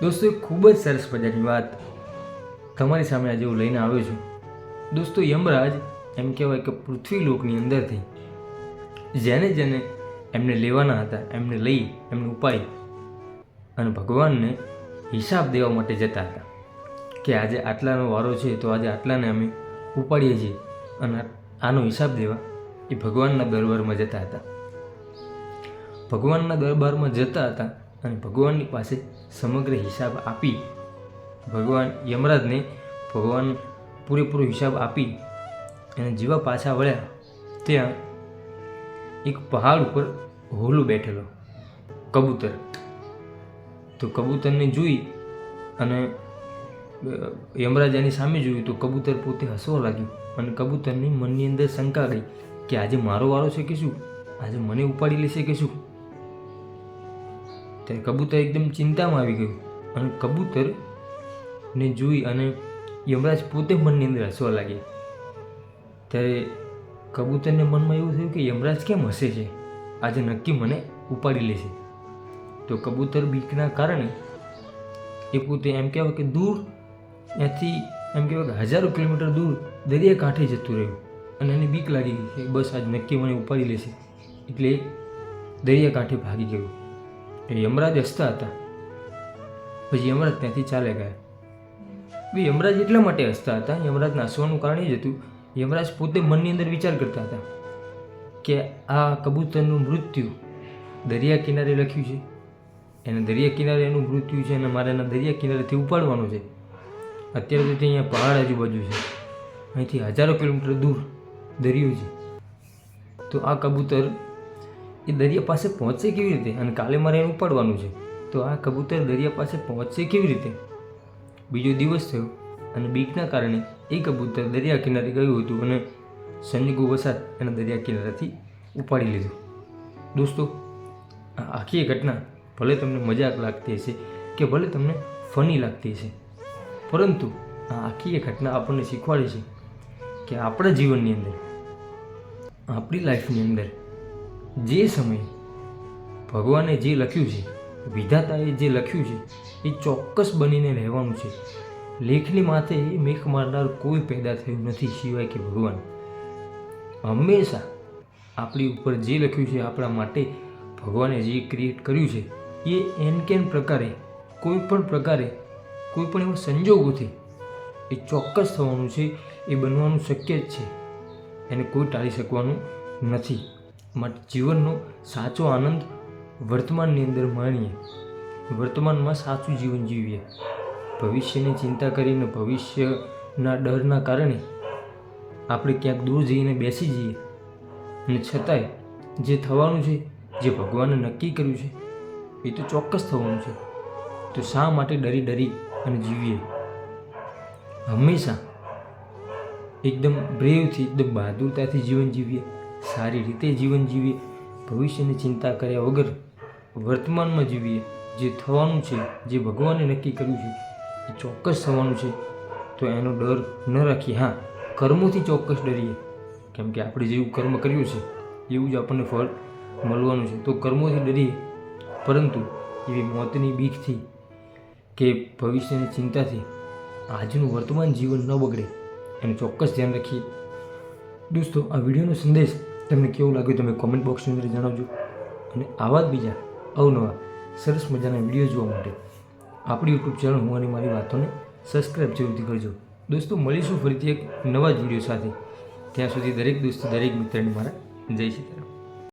દોસ્તો ખૂબ જ સરસ મજાની વાત તમારી સામે આજે હું લઈને આવ્યો છું. દોસ્તો, યમરાજ એમ કહેવાય કે પૃથ્વી લોકની અંદરથી જેને જેને એમને લેવાના હતા, એમને લઈ, એમને ઉપાય અને ભગવાનને હિસાબ દેવા માટે જતા હતા કે આજે આટલાનો વારો છે તો આજે આટલાને અમે ઉપાડીએ છીએ અને આનો હિસાબ દેવા એ ભગવાનના દરબારમાં જતા હતા. ભગવાનના દરબારમાં જતા હતા અને ભગવાનની પાસે સમગ્ર હિસાબ આપી ભગવાન યમરાજને ભગવાન પૂરેપૂરો હિસાબ આપી અને જેવા પાછા વળ્યા, ત્યાં એક પહાડ ઉપર હોલું બેઠેલો, કબૂતર. તો કબૂતરને જોઈ અને યમરાજ એની સામે જોયું તો કબૂતર પોતે હસવા લાગ્યું અને કબૂતરની મનની અંદર શંકા ગઈ કે આજે મારો વારો છે કે શું? આજે મને ઉપાડી લેશે કે શું? ત્યારે કબૂતર એકદમ ચિંતામાં આવી ગયું. અને કબૂતરને જોઈ અને યમરાજ પોતે મનની અંદર હસવા લાગ્યા. ત્યારે કબૂતરને મનમાં એવું થયું કે યમરાજ કેમ હસે છે? આજે નક્કી મને ઉપાડી લેશે. તો કબૂતર બીકના કારણે એ પોતે એમ કહેવાય કે દૂર, ત્યાંથી એમ કહેવાય કે હજારો કિલોમીટર દૂર દરિયા કાંઠે જતું રહ્યું. અને એને બીક લાગી ગઈ કે બસ આજ નક્કી મને ઉપાડી લેશે. એટલે દરિયા કાંઠે ભાગી ગયું. એ યમરાજ હસતા હતા. પછી યમરાજ ત્યાંથી ચાલે ગયા. બી યમરાજ એટલા માટે હસતા હતા, યમરાજના હસવાનું કારણ એ જ હતું, યમરાજ પોતે મનની અંદર વિચાર કરતા હતા કે આ કબૂતરનું મૃત્યુ દરિયા કિનારે લખ્યું છે. એને દરિયા કિનારે એનું મૃત્યુ છે અને મારે એના દરિયા કિનારેથી ઉપાડવાનું છે. અત્યારે તો અહીંયા પહાડ આજુબાજુ છે. અહીંથી હજારો કિલોમીટર દૂર દરિયો છે. તો આ કબૂતર એ દરિયા પાસે પહોંચે કેવી રીતે? અને કાલે મારે એનું ઉપાડવાનું છે. તો આ કબૂતર દરિયા પાસે પહોંચશે કેવી રીતે? બીજો દિવસ થયો અને બીકના કારણે એ કબૂતર દરિયા કિનારે ગયું હતું અને સંજોગો વસાત એના દરિયા કિનારેથી ઉપાડી લીધું. દોસ્તો, આ આખી ઘટના ભલે તમને મજાક લાગતી હશે કે ભલે તમને ફની લાગતી હશે, પરંતુ આ આખી એ ઘટના આપણને શીખવાડે છે કે આપણા જીવનની અંદર, આપણી લાઈફની અંદર જે સમયે ભગવાને જે લખ્યું છે, વિધાતાએ જે લખ્યું છે, એ ચોક્કસ બનીને રહેવાનું છે. લેખની માથે મેઘ મારનાર કોઈ પેદા થયું નથી સિવાય કે ભગવાન. હંમેશા આપણી ઉપર જે લખ્યું છે આપણા માટે ભગવાને જે ક્રિએટ કર્યું છે, એ એન કેન પ્રકારે, કોઈ પણ પ્રકારે, કોઈ પણ એવા સંજોગોથી એ ચોક્કસ થવાનું છે, એ બનવાનું શક્ય જ છે. એને કોઈ ટાળી શકવાનું નથી. જીવનનો સાચો આનંદ વર્તમાનની અંદર માણીએ. વર્તમાનમાં સાચું જીવન જીવીએ. ભવિષ્યની ચિંતા કરીને ભવિષ્યના ડરના કારણે આપણે ક્યાંક દૂર જઈને બેસી જઈએ. અને છતાંય જે થવાનું છે, જે ભગવાને નક્કી કર્યું છે, એ તો ચોક્કસ થવાનું છે. તો શા માટે ડરી ડરી અને જીવીએ? હંમેશા એકદમ બ્રેવથી, એકદમ બહાદુરતાથી જીવન જીવીએ. સારી રીતે જીવન જીવીએ, ભવિષ્યની ચિંતા કર્યા વગર વર્તમાનમાં જીવીએ. જે થવાનું છે, જે ભગવાને નક્કી કર્યું છે, એ ચોક્કસ થવાનું છે. તો એનો ડર ન રાખીએ. હા, કર્મોથી ચોક્કસ ડરીએ. કેમ કે આપણે જેવું કર્મ કર્યું છે, એવું જ આપણને ફળ મળવાનું છે. તો કર્મોથી ડરીએ. પરંતુ એવી મોતની બીકથી કે ભવિષ્યની ચિંતાથી આજનું વર્તમાન જીવન ન બગડે. એનું ચોક્કસ ધ્યાન રાખીએ. દોસ્તો, આ વિડીયોનો સંદેશ તમને કેવું લાગ્યું તમે કોમેન્ટ બોક્સની અંદર જણાવજો. અને આવા જ બીજા અવનવા સરસ મજાના વીડિયો જોવા માટે. આપણી યુટ્યુબ ચેનલ હું અને મારી વાતોને સબસ્ક્રાઈબ જરૂરથી કરજો. દોસ્તો, મળીશું ફરીથી એક નવા જ વીડિયો સાથે. ત્યાં સુધી દરેક દોસ્તો, દરેક મિત્રને મારા જય સીતારામ